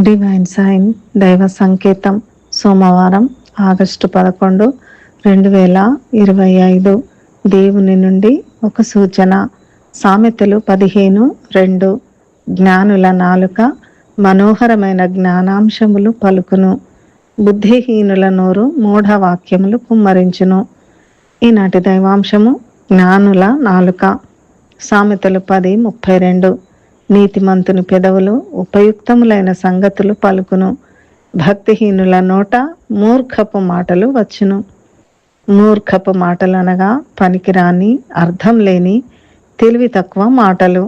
Divine sign దైవ సంకేతం సోమవారం ఆగస్టు పదకొండు రెండు వేల ఇరవై ఐదు. దేవుని నుండి ఒక సూచన. సామెతలు పదిహేను రెండు. జ్ఞానుల నాలుక మనోహరమైన జ్ఞానాంశములు పలుకును. బుద్ధిహీనుల నోరు మూఢవాక్యములు కుమ్మరించును. ఈనాటి దైవాంశము జ్ఞానుల నాలుక. సామెతలు పది ముప్పై రెండు. నీతిమంతుని పెదవులు ఉపయుక్తములైన సంగతులు పలుకును. భక్తిహీనుల నోట మూర్ఖపు మాటలు వచ్చును. మూర్ఖపు మాటలు అనగా పనికిరాని అర్థం లేని తెలివి తక్కువ మాటలు.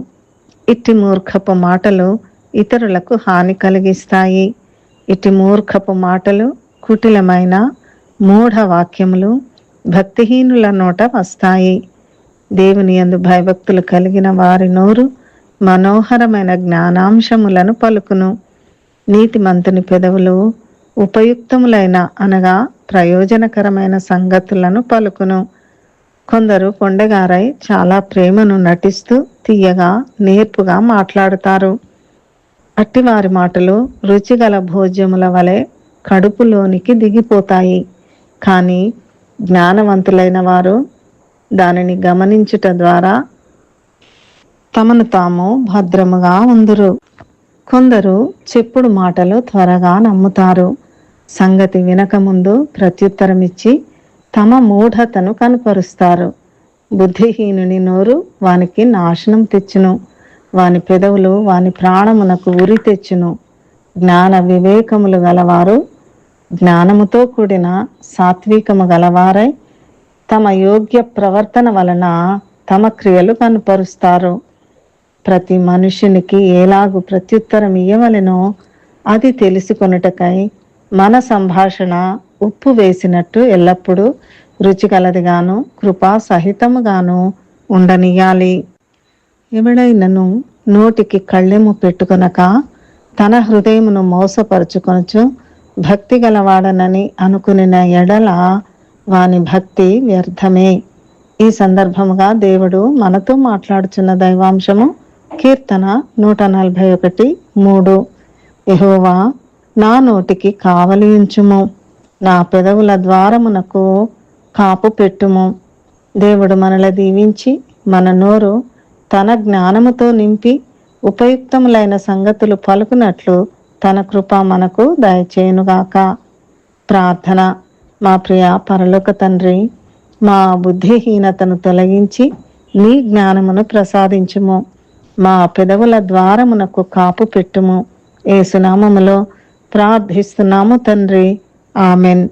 ఇట్టి మూర్ఖపు మాటలు ఇతరులకు హాని కలిగిస్తాయి. ఇట్టి మూర్ఖపు మాటలు కుటిలమైన మూఢ వాక్యములు భక్తిహీనుల నోట వస్తాయి. దేవుని యందు భయభక్తులు కలిగిన వారి నోరు మనోహరమైన జ్ఞానాంశములను పలుకును. నీతిమంతుని పెదవులు ఉపయుక్తములైన అనగా ప్రయోజనకరమైన సంగతులను పలుకును. కొందరు కొండగారై చాలా ప్రేమను నటిస్తూ తీయగా నేర్పుగా మాట్లాడుతారు. అట్టివారి మాటలు రుచిగల భోజ్యముల వలె కడుపులోనికి దిగిపోతాయి. కానీ జ్ఞానవంతులైన వారు దానిని గమనించుట ద్వారా తమను తాము భద్రముగా ఉందురు. కొందరు చెప్పుడు మాటలు త్వరగా నమ్ముతారు. సంగతి వినకముందు ప్రత్యుత్తరమిచ్చి తమ మూఢతను కనుపరుస్తారు. బుద్ధిహీనుని నోరు వానికి నాశనం తెచ్చును. వాని పెదవులు వాని ప్రాణమునకు ఉరి తెచ్చును. జ్ఞాన వివేకములు గలవారు జ్ఞానముతో కూడిన సాత్వికము గలవారై తమ యోగ్య ప్రవర్తన వలన తమ క్రియలు కనుపరుస్తారు. ప్రతి మనుషునికి ఎలాగు ప్రత్యుత్తరం ఇయ్యవలెనో అది తెలుసుకొనుటకై మన సంభాషణ ఉప్పు వేసినట్టు ఎల్లప్పుడూ రుచిగలదిగాను కృపా సహితముగాను ఉండనియాలి ఎవడైనను నోటికి కళ్ళెము పెట్టుకొనక తన హృదయమును మోసపరుచుకొనచు భక్తి గలవాడనని అనుకునిన ఎడల వాని భక్తి వ్యర్థమే. ఈ సందర్భముగా దేవుడు మనతో మాట్లాడుచున్న దైవాంశము కీర్తన నూట నలభై ఒకటి మూడు. యహోవా నా నోటికి కావలించుము నా పెదవుల ద్వారమునకు కాపు పెట్టుము. దేవుడు మనల దీవించి మన నోరు తన జ్ఞానముతో నింపి ఉపయుక్తములైన సంగతులు పలుకునట్లు తన కృప మనకు దయచేయునుగాక. ప్రార్థన. మా ప్రియ పరలోక తండ్రి మా బుద్ధిహీనతను తొలగించి నీ జ్ఞానమును ప్రసాదించుము. మా పెదవుల ద్వారమునకు కాపు పెట్టుము. ఏసునామములో ప్రార్థిస్తున్నాము తండ్రి. ఆమెన్.